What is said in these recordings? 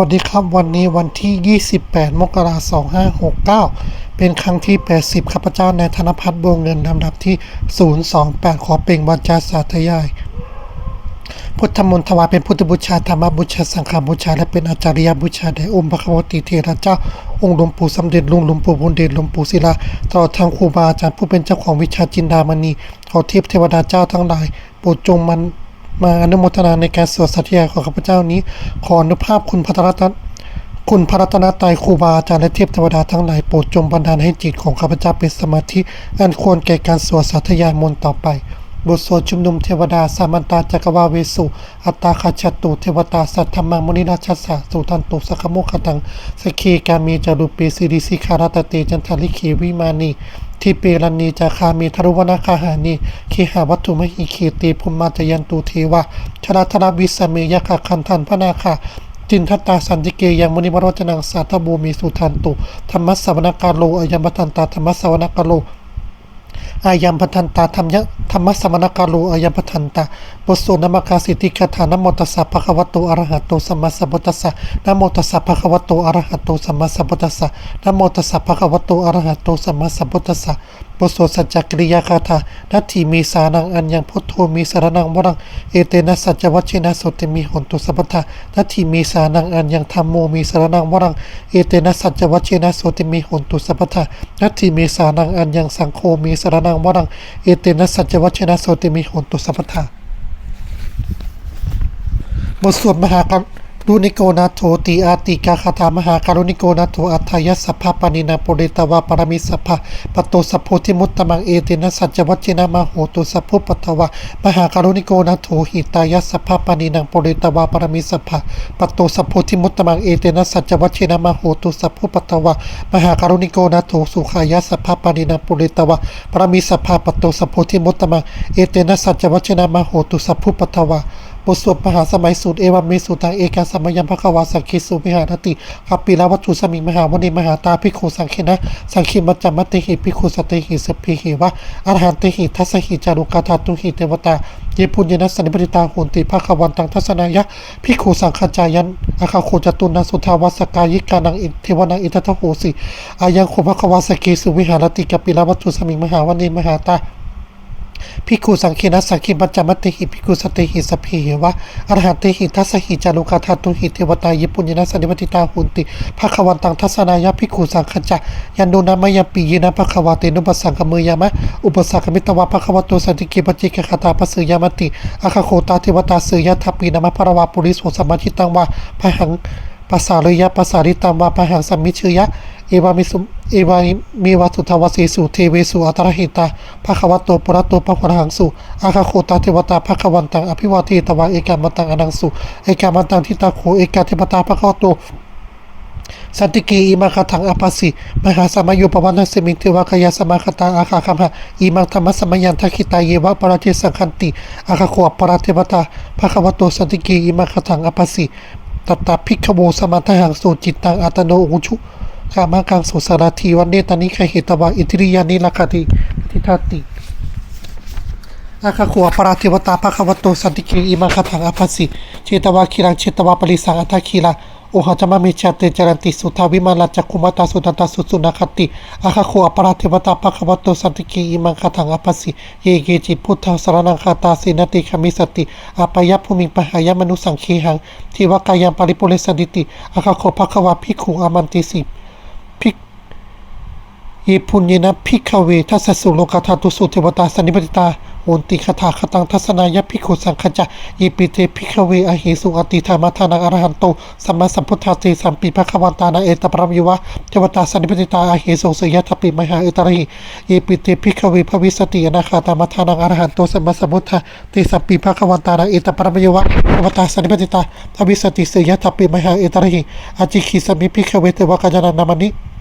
วัสดีครับวันนี้วันที่ 28 มกราคม 2569 เป็นครั้งที่ 80 ข้าพเจ้าในธนพัฒน์บวงเงินลำดับที่ 028 ขอเป็นวันจาสาธยาย พุทธมนต์ถวายเป็นพุทธบูชาธรรมบูชาสังฆบูชา และเป็นอาจารยบูชาแด่องค์พระคัมภีเทระเจ้า องค์หลวงปู่สมเด็จลุงหลวงปู่บุญเดชหลวงปู่ศิลาตลอดทางครูบาอาจารย์ผู้เป็นเจ้าของวิชาจินดามณีขอเทพเทวดาเจ้าทั้งหลายโปรดจงมัน มาอนุโมทนาในการสวดสัตยาของข้าพเจ้านี้ ขออนุภาพคุณพระรัตนคุณพระรัตนตรัยครูบาอาจารย์และเทพเทวดาทั้งหลายโปรดจงบันดาลให้จิตของข้าพเจ้าเป็นสมาธิ อันควรแก่การสวดสาธยามนต์ต่อไป บทสวดชุมนุมเทวดา สามันตาจักรวาเวสุ อัตตาคาชตุ เทวตาสัทธรรมังมุนิราชสสะสุตันตุสักขโมคตังสกขีกามีจารุปีสิริสิคารตเตจันทลิขีวิมานี ทิเปรันนีจาคามีทรุวนาคาหานีขีหาวัตถุมหิขีตีภุมมาจยันตูเทวะชราธรวิสเมยะคาคันทันพนาคาจินทัตตาสันติเกยังมุนิมรรจนังสาธบูมีสุทันตุธรรมสวนกาโลอยัมปทันตาธรรมสวนกาโล อายัมพัทันตาธรรมยะธรรมสมณกาโลอายัมพัทันตาบทสวดนามกาสิทธิคาถานโมตัสสะภะคะวะโตอะระหะโตสัมมาสัมพุทธัสสะนโมตัสสะภะคะวะโตอะระหะโตสัมมาสัมพุทธัสสะนโมตัสสะภะคะวะโตอะระหะโตสัมมาสัมพุทธัสสะบทสวดสัจจกริยาคาถานัตถิมีสานังอัญญังพุทโธมีสารนังวรัง เอเตนะสัจจวัชเชนะโสติมีหนตุสัพพทานัตถิมีสานังอัญญังธรรมโมมีสารนังวรัง เอเตนะสัจจวัชเชนะโสติมีหนตุสัพพทานัตถิมีสานังอัญญังสังโฆมีสารนังวรัง เอเตนะสัจจวัชเชนะโสติมีหนตุสัพพทาบทสวดมหาการุ ณิโกนาโถติอาติกาคาถามหาการุณิโกนาโถอัฏฐายสัพพะปานินาปุเรตวาปรมิสัพพะปตโตสัพโพธิมุตตมังเอเตนะสัจจวัชเชนะมโหตุสัพพุปัตวามหาการุณิโกนาโถหิตายสัพพะปานินังปุเรตวาปรมิสัพพะปตโตสัพโพธิมุตตมังเอเตนะสัจจวัชเชนะมโหตุสัพพุปัตวามหาการุณิโกนาโถสุขายสัพพะปานินังปุเรตวาปรมิสัพพะปตโตสัพโพธิมุตตมังเอเตนะสัจจวัชเชนะมโหตุสัพพุปัตวา บทสวดมหาสมัยสูตรเอวามิสุตังเอกาสมยัมภควาสังคิสุมิหารติกัปปิลาวัตถุสมิงมหาวณีมหาตาภิกขุสังเคนะสังคิมัจจมัตติหิภิกขุสติหิสพิหิวะอรหันติหิทัสหิจารุกาธาตุหิเทวตาเยปุญญนัสสนิปติตาหุนติภควันตังทัศนายะภิกขุสังฆจายันอาคาโคจตุนาสุทาวัสกายิกานังอิเทวนังอิทัทโหสิอายังโคภควาสกิสุวิหารติกัปปิลาวัตถุสมิงมหาวณีมหาตา พิกขุสังคีนัสสังคีมัจจมัตติหิพิกขุสติหิสเพวะอรหันติหิทัสหิจารุกาธาตุหิเทวตายิปุญญนัสสนิปติตาหุนติภควันตังทัศนายะพิกขุสังขจะยันโนนามยปียินะภควาเตนุปสังกมือยามะอุปสักมิตวะภควโตสันติกิปจิกคาตาปสือยามติอาคาโคตาเทวตาสือยทัปีนามะภระวาปุริโสสมมาชิตังวะพหังภาษาเลยะภาษาริตามวาปะหังสัมมิชยะ เอวามิสุเอวามีวัตุทวสีสุเทเวสุอัตระหิตาภควัตโตปุระโตปะหหังสุอาคาโคตาเทวตาภควันตังอภิวาทีตวะเอกามันตังอนังสุเอกามันตังทิตาโคเอกาเทวตาภควโตสันติกีอิมังคถังอภัสสิมหาสมัยโยปวันนสมิงเทวะคยาสมาคตาอาคาคัมหะอิมังธรรมสมัยันทัคิตาเยวะปราเทสังคันติอาคาโคปราเทวตาภควโตสันติกีอิมังคถังอภัสสิตตาภิกขโวสมัทหังสูจิตตังอัตโนอุชุ กามากังสุสารทีวันเนตานิคเหตวะอิทิริยานิลคติทิทาติอาคาขัวปราเทวตาภควโตสันติกิอิมังคถังอภัสสิเชตวาคิรังเชตวาปริสังอัตคีลาโอหะจมามิชาเตจรันติสุทาวิมาลจักคุมาตาสุตันตาสุสุนาคติอาคาขัวปราเทวตาภควโตสันติกิอิมังคถังอภัสสิเยเกจิพุทธสารนังคาตาสินติคามิสติอาปยภูมิปหายมนุสังคีหังทิวกายังปริปุเรสดิติอาคาโคภควาภิกขุอามันติสิ เยปุญญนะพิกเวทัสสุโลกธาตุสุเทวตาสนิปติตาโอนติคาถาคตังทัศนายพิกขุสังขจะเยปิเตพิกเวอเหสุอติธรรมทานังอรหันโตสัมมาสัมพุทธาเตสัมปีภควันตานาเอตปรมยวะเทวตาสนิปติตาอเหสุสยทัปปิมหาเอตระหิปิเตพิกเวภวิสติอนาคาตามทานังอรหันโตสัมมาสัมพุทธาเตสัมปีภควันตานาเอตปรมยวะเทวตาสนิปติตาภวิสติสยทัปปิมหาเอตระหิอจิคิสมิพิกเวเทวกจานานามานิ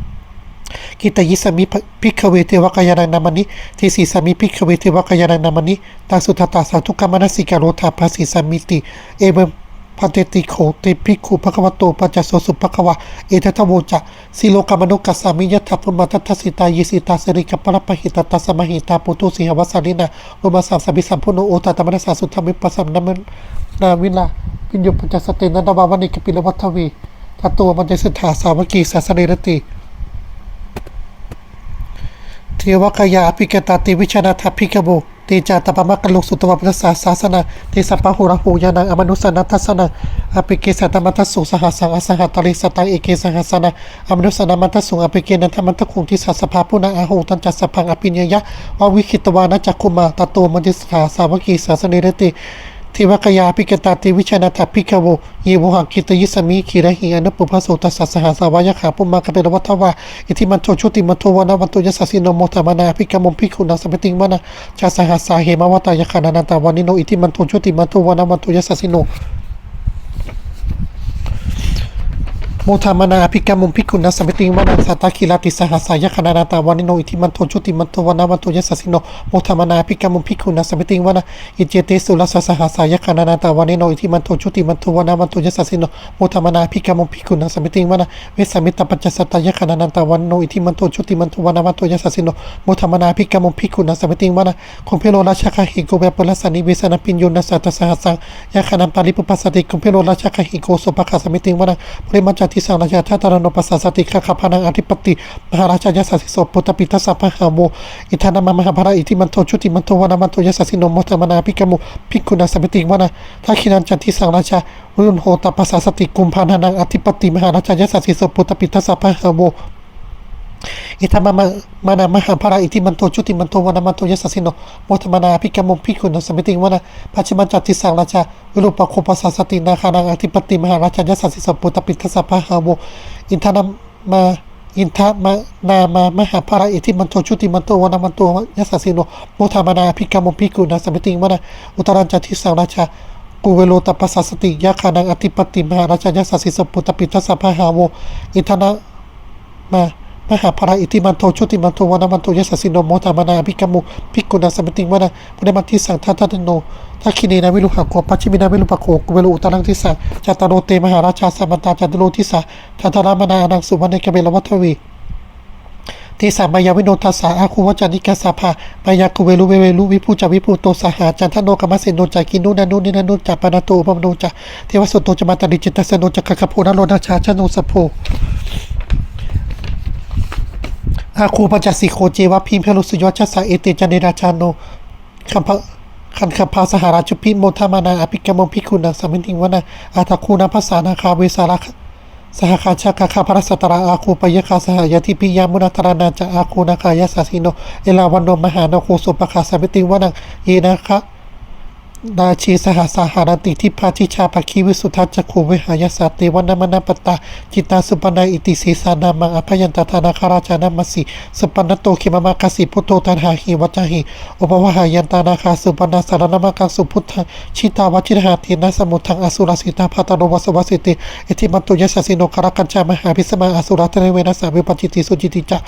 กิตยิสมิพิกขเวเทวกายานังนามานิทีสีสมิพิกขเวเทวกายานังนามานิตัสุทตาสาธุกรรมนสิกาโรธาภาสิสมิติ เอเวมพันเตติโขเตพิกขุภควโตปัจจโสสุภควะเอตทะโวจะสิโลกามนุกัสสามิยทัพุมาทัตสิตายิสิตาสริกปรปหิตตัสมหิตาปุตุสิหวัสารินาอุมาสัมสบิสัมพุโนโอตตมนัสสาสุธรรมิปัสสัมนามนาวิลาปิญโยปัจจสเตนันดาวาวันิกปิลวัฏเวตตัวมันจะสถาสาวกีศาสนิรติ เทวกายาภิกตาติวิชนาทัพพิกบุเตจาตปะมะกะลุสุตวะปัสสาสาสนาเตสัพพะหุระหูยานังอมนุสนัทัสสนาอภิเกสัตมัตสุสหัสสังอสหัตตริสตังเอเกสหัสนาอมนุสนามัตสุอภิเกนันทมัตคุงทิสัสภาพุนาอาหูตันจัสสะพังอภิญญยะวาวิคิตวานะจักคุมาตตตัวมันจะสถาสาวักีศาสนิรติ ทวกายาพิกตาติวิชนาถพิกโวเยวหังคิตยิสมิขีระหิอนุปุพะโสตัสสะสหสาวายขาปุมากเตรวัตวะอิทิมันโทชุติมันโทวนาวันโตยสสสิโนโมตมนาภิกมมภิกขุนาสมติงวนาชาสหัสาเหมาวตายขานานันตวานิโนอิทิมันโทชุติมันโทวนาวันโตยสสสิโน โมทามนาภิกรรมุมภิกขุนัสมิติวนาสัตตคิลาติสหัสายคณานาตาวานิโนอิทิมันโทชุติมันโทวนาวันโตยสสสิโนโมทามนาภิกรรมุมภิกขุนัสมิติวนาอิเจเตสุลสสหัสายคณานาตาวานิโนอิทิมันโทชุติมันโทวนาวันโตยสสสิโนโมทามนาภิกรรมุมภิกขุนัสมิติวนาเวสมิตปัจจสัตตายคณานาตาวานิโนอิทิมันโทชุติมันโทวนาวันโตยสสสิโนโมทามนาภิกรรมุมภิกขุนัสมิติวนาคงเพโลราชคหิโกเวปลสนิเวสนปิญโยนัสสัตสหัสสังยคณามปาลิปุปัสสติคงเพโลราชคหิโกสุปะคาสมิติวนาปริมัจที่สังราชาชาตรโนปัสสสติขะขพานังอธิปติ มหาราชายสัสิโสปุตตปิทัสสะพะหาโมอิทานามามหาภาระอิทิมันโทชุติมันโทวานามันโทยสัสสิโนมมตมนาภิกมุภิกุนาสมิติงวนาทักขินันจันทิสังราชารุนโหตปัสสสติกุมภานังอธิปติ มหาราชายสัสิโสปุตตปิทัสสะพะหาโม อิทามามามานามหาภาระอิทิมันโทชุติมันโทวนามันโทยสสสิโนโมทมานาภิกรมุมภิกขุนสมิติงวนาปัจฉิมัญจัติสังราชาวิรูปโคปัสสตินาคานังอธิปติมหาราชายสัสสิสปุตตปิทัสสะพะหาโมอินทานามาอินทามานามามหาภาระอิทิมันโทชุติมันโทวนามันโทยสสสิโนโมทมานาภิกรมุมภิกขุนสมิติงวนาอุตรัญจัตติสังราชากูเวโลตปัสสติยาคานังอธิปติมหาราชายสัสสิสปุตตปิทัสสะพะหาโมอินทนามา มหาภาระอิติมันโทชุติมันโทวานามันโทยสสสิโนโมทามนาภิกขมุภิกขุนาสมติงวนาพุทธมัตติสังทัตตโนทักขินีนาวิลุหะโกปัจฉิมินาวิลุปะโกกุเวโลอุตรังทิสังจัตตโรเตมหาราชาสัมมันตาจัตตโรทิสาทัตตรามนาอนังสุวรรณเกเบลวัทวีที่สามายาวิโนทัสสะอาคูวจานิกาสาภามายาคุเวลุเวเวลุวิภูจาวิภูโตสหาจันทโนกรรมเสนโนจากินุนันุนินันุจาปนาโตปมโนจาเทวสุตโตจมาตริจิตตสโนจักขะโพนโรนาชาชโนสโพ อาคูปัญจสิโคเจวะพิมเพลุสุยวัชสะเอเตจันเนราชาโนคัมภะขันคพาสหราชุพิโมทามานาอภิกรรมพิคุณังสมิติงวนาอาตคูนาภาษานาคาเวสาระสหคาชาคาคาพระสตราอาคูปยคาสหายติปิยามุนาตรานาจะอาคูนาคายาสาสิโนเอลาวันโนมหานาโคสุปคาสมิติงวนังเยนะคะ นาชีสหสาหารติทิพาชิชาภคีวิสุทัจจคูวิหายาสาติวันนมนาปตาจิตาสุปนาอิติสีสานามังอภยันตธานาคาราชานามัสสิสุปนโตขิมามากสิพุทโธตันหาหิวัจหิอุปวหายันตานาคาสุปนาสารนามากังสุพุทธชิตาวชิรหาเทนะสมุทังอสุรสิตาภาตโนวสวสิติเอติมันตุยสสิโนคารกัญชามหาพิสมาอสุรเทเวนัสสาวิปจจิติสุจิติจา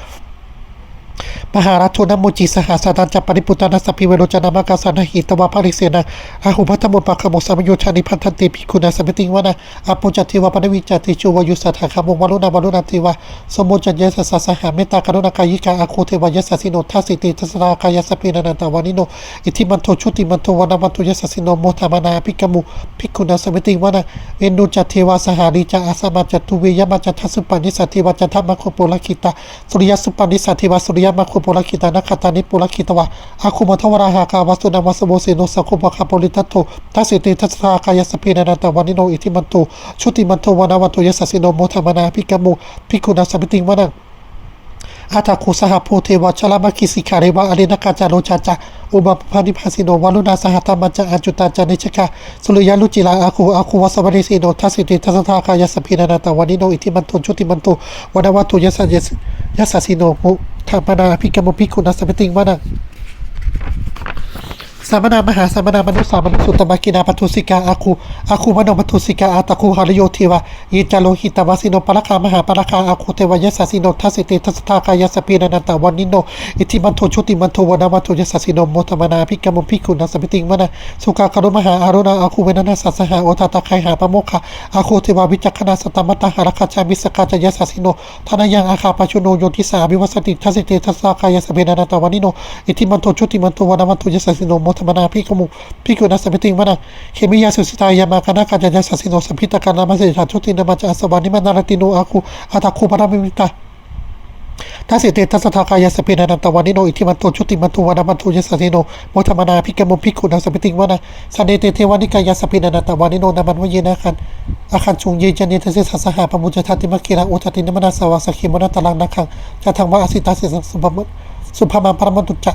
มหาราชนมุจิสหสาดันจัปริปุตานัสพิเวโรจนามากาสานาหิตวาภริเสนาอาหุพัทมุปะขมุสามโยชานิพันธันติภิกขุนาสมติงวนาอาปุจติวาปนวิจติชูวายุสัทธาคามุวารุณาวารุณติวาสมุจัญญสัสสหเมตตากรุณากายิกาอาคูเทวายสัสสิโนทัสสิติทัสรากายสปินันตวานิโนอิทิมันโทชุติมันโทวนามันโทยสัสสิโนโมทามานาภิกมุภิกุนาสมติงวนาเวนุจเทวาสหาริจาอาสมาจตุเวยมัจจทัสุปานิสัติวัจจธรรมโคโปลคิตาสุริยสุปานิสัติวาสุริยยมโคโปลคิตานัคตานิปุลคิตวะอาคุมัทวราหากาวสุนามัสโมเสโนสัคุปะคาโปลิทัตโตทัสิติทัสสากายสปินันตวานิโนอิทิมันโตชุติมันโทวนาวันโตยสัสสิโนโมทามนาภิกมุภิกุนาสมติงวนาอาตาคุสหโพเทวชลามกิสิคาเรวะอเรนกาจาโรชาจาอุบปานิภาสิโนวาลุนาสหธรรมัจจอาจุตาจานิชกาสุริยาลุจิลาอาคูอาคูวสวริสิโนทัสิติทัสทาคายสพินานาตวานิโนอิทิมันโตชุติมันโตวนาวัตุยสัยยสัสิโน ธรรมนาพิกมุภิกขุนัสเปติงว่านัง สามนามหาสามนามนุษย์สามนุสุตตมกินาปทุสิกาอาคูอาคูมโนปทุสิกาอาตะคูหารโยเทวะยิจาโลหิตวาสิโนปะรคามหาปะรคาอาคูเทวายสสิโนทัสสิเตทัสทากายสปีนันตวันนิโนอิทิมันโทชุติมันโทวนาวันโทยสสิโนโมตมนาภิกมุภิกขุนัสสมิติงวนาสุกากรุมหาอารุณาอาคูเวนัสสหาโอตตะไคหาปโมคะอาคูเทวาวิจักขณาสตมตาหารคาชามิสกาจยสสิโนทนายังอาคาปชุโนโยทิสาวิวัสติทัสสิเตทัสทากายสเปนันตวันนิโนอิทิมันโทชุติมันโทวนาวันโทยสสิโนโมธรรมนาพิกมุพิกุนัสสมิติงวนังเคมิยาสุสิตายามาคณะกาญญาสัสสิโนสัมพิตการนามาเสถาชุตินามาจาสวานิมานาลติโนอาคูอาตาคูปรามิมิตาทัสสิเตทัสทากายสเปนานันตวานิโนอิทิมันโตชุติมันโตวานามันโตยสสิโนโมธรรมนาพิกมุพิกุนัสสมิติงวนังสันเดเตเทวานิกายสเปนานันตวานิโนนามันวเยนะคันอาคันชุงเยจันเนทเสสสหาปมุจทัติมะเกระอุทตินมนาสวาสขิมนาตลังนักขังจะทังวะอสิตาสิสังสุภมสุภมาปรมตุจจ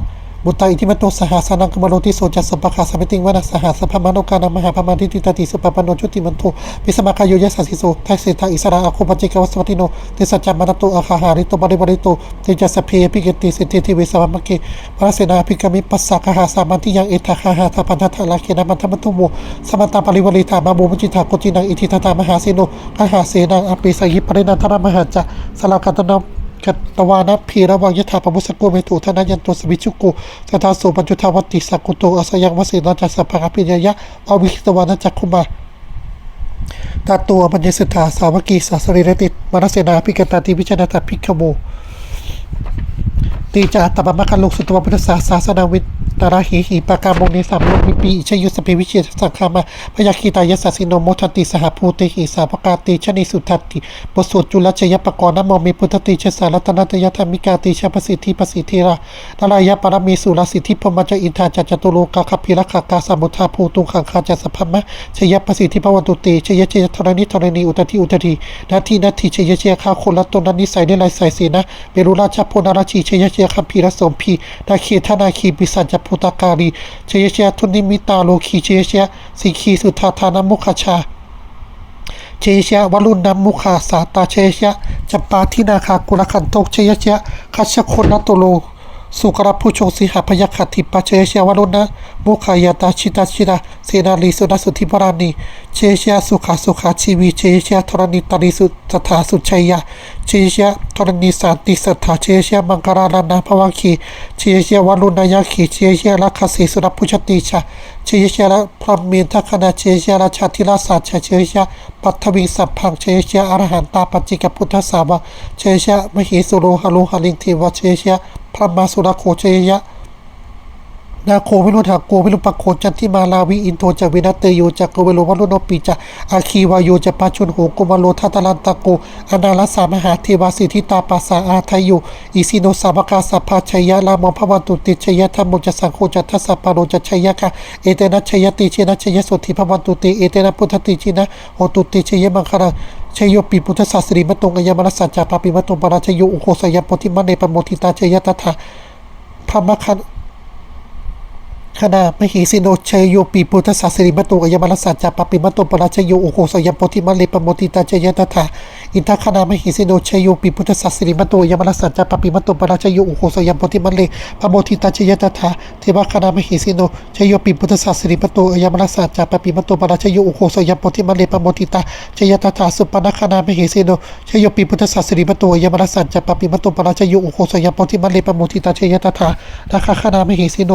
บุตตาอิทิมโตสหาสนังกมโลติโสจัสสปะคาสมิติงวนาสหสภามโนกานามหาพมาทิติตติสุปปนโนจุติมันโทปิสมากายโยยสัสสิโสทัสเสทาอิสระอาคุปจิกวัสวัติโนเตสัจจามนโตอาคาหาริโตบริบริโตเตจัสเพปิเกติสิทธิทิเวสวามเกพระเสนาภิกมิปัสสะคาหาสามันติยังเอตคาหาทาพันธะลาเคนามันธรรมตุโมสมัตตาปริวริธามาบูมจิตาโกจินังอิทิทตามหาเสโนคหาเสนังอภิสยิปรินันทรมหาจะสลากัตนาม กัตตวานัพีระวังยถาปมุสกุเมตุธนายันตุสวิชุโกสทาสุปัญจุธาวติสักุโตอสยังวสินาจัสสะภะปิญญยะอวิคตวานัจักคุมาตาตัวมัญญสุทธาสาวกีสาสริรติมนสเสนาภิกตาติวิจนาตพิกขโม ตีจาตบมะคันลุกสุตวพุทธศาสาสนาวิตาราหิหิปากามงในสามโลกมีปีชยุสเปวิเชียสังคามาพยาคีตายสัสสิโนโมทันติสหภูติหิสาภกาติชนิสุทัตติบทสวดจุลชยปกรณ์นโมมีพุทธติชสารัตนตยธรรมิกาติชประสิทธิประสิทธิระนารายะปรมีสุรสิทธิพมจอินทาจัจตุโลกาคพิรคากาสมุทาภูตุงขังคาจัสพมะชยประสิทธิภวันตุติชยเชยธรณิธรณีอุตติอุตตินาทีนาทีชยเชยคาคนละตนนั้นนิสัยได้ลายใส่สีนะเบรุราชพนาราชีชยชยคัมภีรสมพีนาคีธนาคีปิสัจจพุตการีเชยเชยทุนิมิตาโลคีเชยเชยสิกีสุธาธานามุขชาเชยชะวรุณนมุขาสาตาเชยชะจัปาทินาคากุลคันโตเชยชะคัชคนนโตโลสุกรผู้โชสิหาพยคติปะเชยชะวรุณนะมุขายาตาชิตาชิราเสนาลีสุนสุธิปรานีเชยชะสุขาสุขาชีวีเชยชะธรณีตาริสุตถาสุชัยยะเชยชะธรณีสันติสัทธาเชยชะมังคาราลานาภวังคีเชยชะวรุณยาคีเชยชะลักขสีสุรพุชติชะเชยชะละพรหมินทคณาเชยชะละชาติลาสัจเชยชะปัทวิงสัพพังเชยชะอรหันตาปัจจิกพุทธสาวกเชยชะมหิสุโรหะโลหะลิงเทวะเชยชะพระมาสุรโคเชชย นาโควิรุธาโกวิรุปโคจันทิมาลาวิอินโทจะวินัตเตโยจะโกเวโลวัลุโนปิจะอาคีวายโยจะปาชุนโหโกมาโลทัตลันตะโกอนาลสามหาเทวาสิทิตาปัสสาอาทายโยอิสิโนสามกาสัพพาชัยยะลามพวันตุติชยะธรรมจะสังโฆจะทัสปาโรจะชัยยะคะเอเตนะชัยติเชนะชัยสุทธิพวันตุติเอเตนะพุทธติชินะโหตุติชยมังคารังชยโยปีพุทธศาสริมตงอัยมนัสสัจจาปาปิมตงปราชโยอุโคสยโพธิมันเนปโมทิตาชยตถาพระมคัน ขณะมหิสิโนชัยโยปีพุทธศาสริมตุอยมรสัจจปปิมตุปราชโยโอโหสยมโพธิมัลเลปโมติตาเจยตถาอินทคณามหิสิโนชัยโยปีพุทธศาสริมตุอยมรสัจจปปิมตุปราชโยโอโหสยมโพธิมัลเลปโมติตาเจยตถาเทวคณามหิสิโนชัยโยปีพุทธศาสริมตุอยมรสัจจปปิมตุปราชโยโอโหสยมโพธิมัลเลปโมติตาเจยตถาสุปนคณามหิสิโนชัยโยปีพุทธศาสริมตุอยมรสัจจปปิมตุปราชโยโอโหสยมโพธิมัลเลปโมติตาจยตถานาคคณามหิสิโน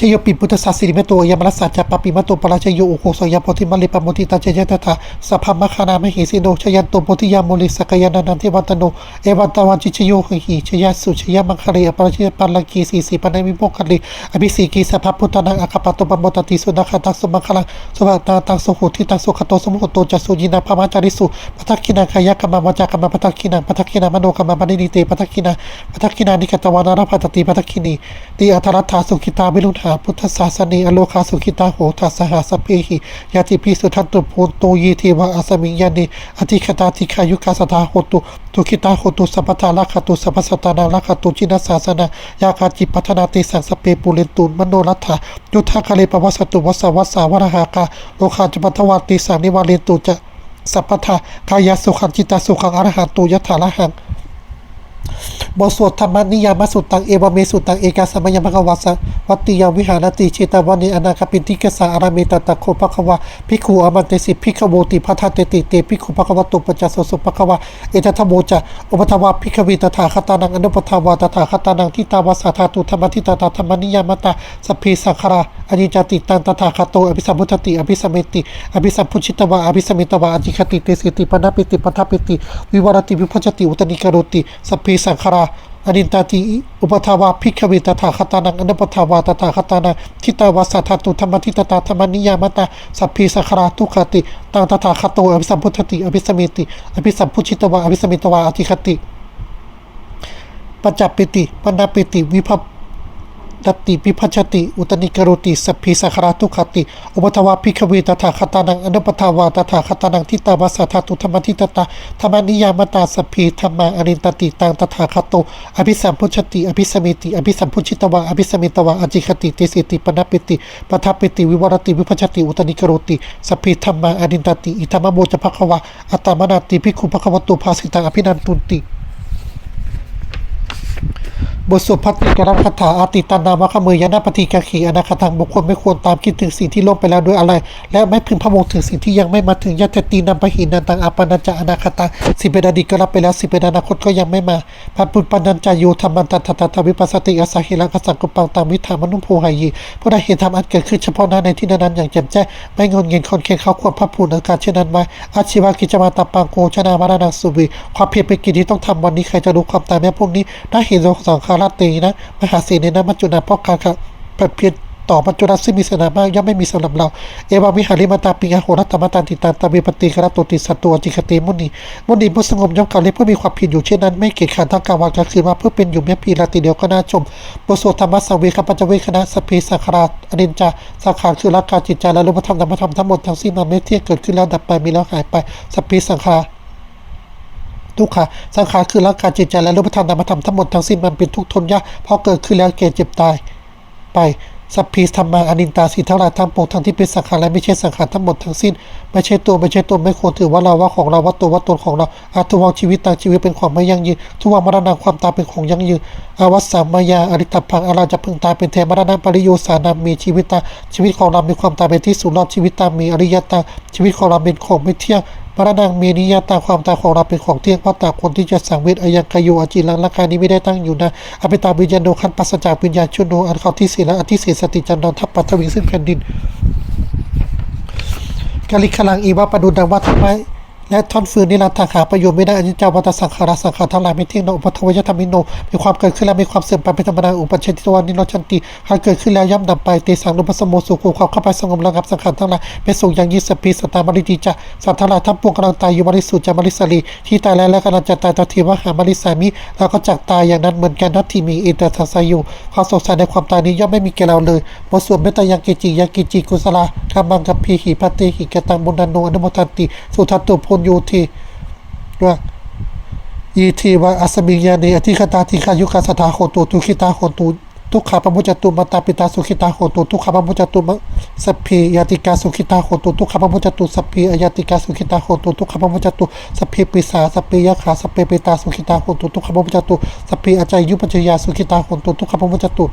ชโยปิพุทธศาสริเมโตยามรัสสัจจปปิมโตปราชโยอุโคสยาโพธิมัลลิปโมติตาเจยตถาสัพพมคานามหิสิโนชยันโตโพธิยามุลิสกยานันทิวัตโนเอวันตวันจิชโยหิชยสุชยมังคาริอปราชิปัลลังกีสีสีปนัยมิโมคัลลิอภิสีกีสัพพุทธนังอคปโตปมตติสุนัคตังสุมังคลังสุภาตาตังสุหุทิตังสุขโตสมุหโตจัสุญินาพมาจาริสุปทักขินังขยะกรรมวจากรรมปทักขินังปทักขินังมโนกรรมปณินิเตปทักขินังปทักขินานิกตวานารพัตติปทักขินีติอัทรัตถาสุขิตาวิรุณหาพุทธศาสนีอโลคาสุขิตาโหทัสสหสพเพหิยาติพิสุทันตุโพโตยีเทวะอาสมิงยานิอธิคตาธิคายุคาสตาโหตุทุขิตาโหตุสัพพทาลักขตุสัพพสตานาลักขตุจินัสสาสนายาคาจิปัฒนาติสังสเปปุเรนตุนมโนรัตถายุทธาคาเลปวัสตุวัสวัสสาวรหากาโลคาจปัทวาติสังนิวาเรนตุจะสัพพทากายสุขังจิตาสุขังอรหันตุยถาละหัง บทสวดธรรมนิยามสุตตังเอวเมสุตตังเอกาสมยมกวัสสะวัตติยาวิหารติเชตวันเนอนาคปินทิกสาอารามิตตะโคภควาภิกขุอมันเตสิภิกโวติพัทธเตติเตภิกขุภควตุปัจจสสุภควาเอตทโมจะอุปทวาภิกวิตถาคตานังอนุปทวาตถาคตานังทิตาวาสาธาตุธรรมทิตตาธรรมนิยามตาสเพสังคาราอนิจติตังตถาคโตอภิสัมพุทติอภิสัมเมติอภิสัมพุชิตวาอภิสัมมิตวาอจิคติเตสิติปนาปิติปทาปิติวิวรติวิพัชติอุตนิกรติสเพปีสังขาราอนินตาติอุปทาวาพิกเวตถาคตานังอนุปทาวาตถาคตานังทิตาวาสัทตุธรรมทิตตาธรรมนิยามตาสัพพีสังขาราทุคติตังตถาคโตอภิสัมพุทธติอภิสมิติอภิสัมพุชิตวาอภิสมิตวาอธิคติปัจจปิติปนาปิติวิภัพ ดติปิพัชติ อุตนิกรุติสัพพิสังขาราทุกขติอุปทวาภิกขเวตถาคตานังอนุปทาวาตถาคตานังทิตาวาสัทตุธรรมทิตตาธรรมนิยามตาสัพพีธรรมาอนินตติตังตถาคโตอภิสัมพุชติ อภิสมิติ อภิสัมพุชิตวาอภิสมิตวาอจิคติติสิติปนาปิติปทัปปิติวิวรติวิพัชติอุตนิกรุติสัพพีธรรมาอนินตติอิธรรมโมจภควะอัตตมนาติภิกขุภควตุภาสิตังอภินันตุนติ บทสวดพัฒนิกรคาถาอาติตานามะขมือยานาปฏิกาขีอนาคตังบุคคลไม่ควรตามคิดถึงสิ่งที่ล่วงไปแล้วด้วยอะไร และไม่พึงพะวงถึงสิ่งที่ยังไม่มาถึงยัตตีนำไปหินันตังอาปานัญจะอนาคตังสิเป็นอดีตก็รับไปแล้วสิเป็นอนาคตก็ยังไม่มาพันปุปปันนัญจายุธรรมันตัตตตวิปัสสติอาสาหิรังกสังกุปังตังวิธามนุภูหายีผู้ใดเห็นธรรมอันเกิดขึ้นเฉพาะหน้าในที่นั้นอย่างแจ่มแจ้งไม่งนเงินคนเคียงเขาควรพับผูนอาการเช่นนั้นไว้อาชีวะกิจมาตาปังโกชนามารนังสุวีความเพียรเป็นกิจที่ต้องทำวันนี้ใครจะรู้ความตายแม้พวกนี้น่าเห็นสังขาราตีนะ มหาเสนีนะมัจจุนาเพราะการขับผัดเพียรต่อมัจจุราซึ่งมีสนามมากย่อมไม่มีสำหรับเรา เอวาวิหาริมาตาปิงาโหรัตตมตันติตาตามีปฏิกระตุติสัตตัวจิคติมุนีมุนีผู้สงบย่อมเก่าเล็บผู้มีความผิดอยู่เช่นนั้น ไม่เกียจขันทั้งกลางวันกลางคืนมาเพื่อเป็นอยู่แม้ปีละตีเดียวก็น่าชมบทสวดธรรมะสังเวคปัจจเวคณะสเพสังขาราอนินจาสังขารคือรักการจิตใจและรูปธรรมนามธรรมทั้งหมดทั้งสิ้นมันไม่เที่ยงเกิดขึ้นแล้วดับไปมีแล้วหายไปสเพสังขาร ทุกขะสังขารคือร่างกายจิตใจและรูปธรรมนามธรรมทั้งหมดทั้งสิ้นมันเป็นทุกทนยากเพราะเกิดขึ้นแล้วเกิดเจ็บตาย ไปสัพพีธรรมาอนินตาสีทั้งหลายทั้งปวงทั้งที่เป็นสังขารและไม่ใช่สังขารทั้งหมดทั้งสิ้นไม่ใช่ตัวไม่ใช่ตนไม่ควรถือว่าเราว่าของเราว่าตัวว่าตนของเราอาทุวังชีวิตต่างชีวิตเป็นของไม่ยั่งยืนทุวังมรณะความตายเป็นของยั่งยืนอาวัสสามายาอริตพังอาราจะพึงตายเป็นเทมรณะปริโยสานามีชีวิตตาชีวิตของเรามีความตายเป็นที่สุดรอดชีวิตตามมีอริยตาชีวิตของเราเป็นของไม่เที่ยง มรณะมีนิยตาความตาของเราเป็นของเที่ยงเพราะตาคนที่จะสังเวชอายังกายโยอจิลังร่างกายนี้ไม่ได้ตั้งอยู่นะอภิตาวิญญาณโนขันปัสจากวิญญาณชุนโนอันเขาที่ศีละอันที่สติจันทร์ทัพปัทวิงซึ่งแผ่นดินกาลิคลังอีวะปะดุดังว่าทำไม และท่อนฟืนนิรันดร์ทางหาประโยชน์ไม่ได้อนิจจาวัตสังขารสังขารทั้งหลายไม่เที่ยงโนอุปทวยธรรมิโนมีความเกิดขึ้นแล้วมีความเสื่อมไปเป็นธรรมดาอุปเชติตวันนิโรชันติหากเกิดขึ้นแล้วย่อมดับไปเตสังนุปสมโมสุขุความเข้าไปสงบระงับสังขารทั้งหลายเป็นสุขอย่างยิ่งสพพีสตามริจิจะสัตว์ทั้งหลายทั้งปวงกำลังตายอยู่มริสุทธิ์จะมริสลีที่ตายแล้วและกำลังจะตายตทีว่าหามริสามิแล้วก็จากตายอย่างนั้นเหมือนกันนัตทีมีเอเตทัสายุความสงสัยในความตายนี้ย่อมไม่มีแก่เราเลยบทสวดเมตตายังกิจิยังกิจิกุศลาคามังกัปพีหิพัตติหิกตังมุนันโนอนุโมทันติสุทัตตุพลโยทีว่าอีทีว่าอัสมิงยานีอธิคตาทิคายุคาสถาโหตุทุคิตาโหตุทุกขาปมุจจตุมาตาปิตาสุขิตาโหตุทุกขาปมุจจตุมสัพพียาติกาสุขิตาโหตุทุกขาปมุจจตุสัพพีอายาติกาสุขิตาโหตุทุกขาปมุจจตุสัพพีปิสาสัพพียะขาสัพพีปิตาสุขิตาโหตุทุกขาปมุจจตุสัพพีอาจายุปัจจยาสุขิตาโหตุทุกขาปมุจจตุ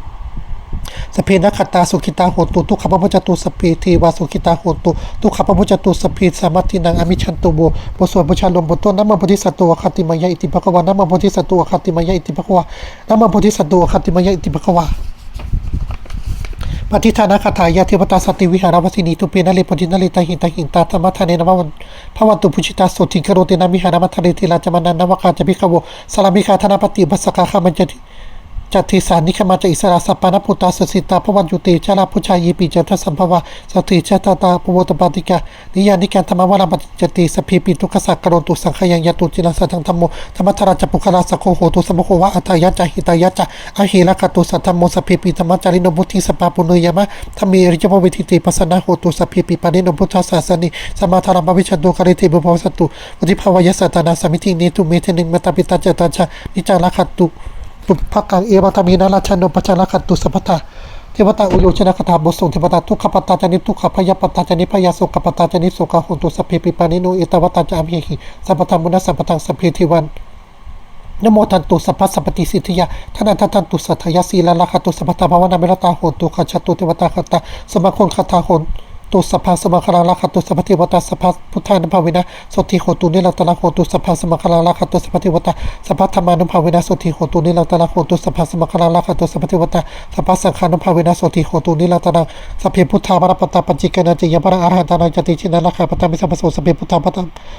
สเพนักขตตาสุขิตาโหตุทุกขปมุจตุสพเพทีวาสุขิตาโหตุทุกขปมุจตุสพเพสามัตินังอมิชันตุโวบสวดบูชาลมบทต้นน้ำมันโพธิสัตว์คติมายะอิติภควาน้ำมันโพธิสัตว์คติมายะอิติภควาน้ำมันโพธิสัตว์คติมายะอิติภควาปฏิทานาคาถายาเทวตาสติวิหารวสินีตุเปนะเลปจินะเลตาหินตาหินตาธรรมทานเนนวันพระวันตุพุชิตาสุทิงคโรเตนะมิหานามัทะเลติลาจมานันนวกาจะพิขโวสลามิคาธนาปฏิบัสสกาขามันจะ จัตติสานิขมาจะอิสระสัปปานพุตตาสสิตาพระวันยุติชาลาพุชายีปีจัตสัมภวะสติชาตาตาปวตปาติกานิยานิการธรรมวราปฏิจติสพีปิทุกขสักกรณตุสังขยังยตุจิลสัทังธรรมโมธรรมธราจปุคลาสโคโหตุสมโควะอัตยะจหิตายะจะอหิระคตุสัทธรรมโมสพีปิธรรมจาริโนบุติสปาปุเนยมะธรรมีริจภวิทิติปัสนาโหตุสพีปิปานิโนพุทธศาสนิสมาธารมวิชันโตคาริติบุภวสตุวุติภาวยสัตนาสมิทินิตุเมเทนึงมตาปิตาเจตาชานิจาระคตุ ปุพพกังเอวัตมีนาราชนโนปชาลคัตตุสัพพทาเทวตาอุโยชนะคาถาบทส่งเทวตาทุกขปตาจานิทุกขพยาปตาจานิพยาสุขปตาจานิสุขหุนตุสัพเพปิปานิโนเอตวตาจามิหิสัพพธรรมุนัสสัพพทังสัพเพทิวันนโมทันตุสัพพสัพติสิทธิยาทนันทันตุสัทธยาสีลาลาคตุสัพพตาภาวนาเมรตาโหนตุขจตุเทวตาคตาสมาคนคาถาโหน ตุสัพพสมคราลาคตุสัพพะเทวตาสัพพพุทธานุภาเวนะสติโหตุนิรัตนะโหตุสัพพสมคราลาคตุสัพพะเทวตาสัพพธรรมานุภาเวนะสติโหตุนิรัตนะโหตุสัพพสมคราลาคตุสัพพะเทวตาสัพพสังฆานุภาเวนะสติโหตุนิรัตนะสัพเพพุทธาพระปตาปัจจิกนาจิยพระอรหันตานังจติชินาลาคาปตามิสัมปโสสัพเพพุทธาพระ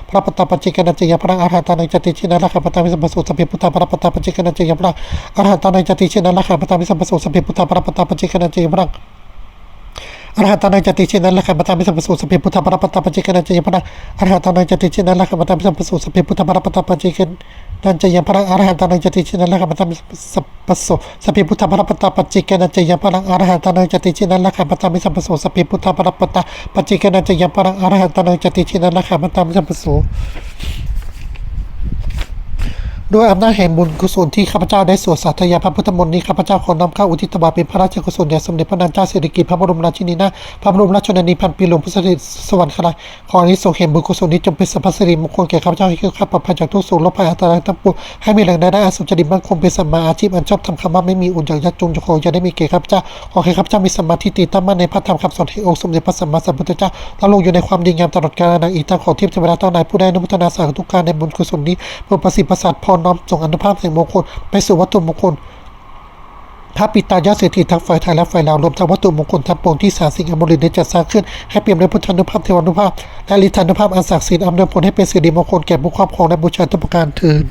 พระปตาปัจจิกนาจิยพระอรหันตานังจติชินาลาคาปตามิสัมปโสสัพเพพุทธาพระปตาปัจจิกนาจิยพระอรหันตานังจติชินาลาคาปตามิสัมปโสสัพเพพุทธาพระปตาปัจจิกนาจิยพระ อรหัตานังจติเชนันละขัมปตามิสัมปสุสัพเพพุทธปรปตตาปัจิกนันจยพระอรหัตานังจติเชนันละขัมปตามิสัมปสุสัพเพพุทธปรปตตาปัจิกนันจยพระอรหัตานังจติเชนันละขัมปตามิสัมปสุสัพเพพุทธปรปตตาปัจิกนันจยพระอรหัตานังจติเชนันละขัมปตามิสัมปสุสัพเพพุทธปรปตตาปัจิกนันจยพระอรหัตานังจติเชนันละขัมปตามิสัมปสุ ด้วยอำนาจแห่งบุญกุศลที่ข้าพเจ้าได้สวดสาธยายพระพุทธมนต์นี้ข้าพเจ้าขอนำข้าอุทิศถวายเป็นพระราชกุศลแด่สมเด็จพระนางเจ้าสิริกิติ์พระบรมราชินีนาถพระบรมราชชนนีพันปีหลวงพุทธสิสวรรคราขออานิสงส์แห่งบุญกุศลนี้จงเป็นสัพพสิริมงคลแก่ข้าพเจ้าให้คือข้าปลอดภัยจากทุกโศกโรคภัยอันตรายทั้งปวงให้มีแหล่งรายได้อันสุจริตมั่นคงเป็นสัมมาอาชีพอันชอบทำคำว่าไม่มีอุ่นอย่างยักษ์จงจะขอจะได้มีเกียรติข้าพเจ้าขอให้ข้าพเจ้ามีสมาธิติตั้งมั่นในพระธรรมคำสอนแห่งองค์สมเด็จพระสัมมาสัมพุทธเจ้าแล้วลงอยู่ในความดีงามตลอดกาลนานอีกทั้งขอเทียบเทวดาทั้งหลายผู้ได้นุโมทนาสาธุทุกการในบุญกุศลนี้เพื่อประสิทธิ์ประสาทพรน้อมส่งอนุภาพแห่งมงคลไปสู่วัตถุมงคลถ้าปิตายาเศรษฐีทั้งฝ่ายไทยและฝ่ายลาวรวมทั้งวัตถุมงคลทั้งปวงที่สารสิ่งอมรินได้จัดสร้างขึ้น ให้เปี่ยมด้วยพุทธานุภาพเทวานุภาพ และลิธานุภาพอันศักดิ์สิทธิ์อำนวยผลให้เป็นสิริมงคลแก่ผู้ครอบครองและบูชาทุกประการเถิด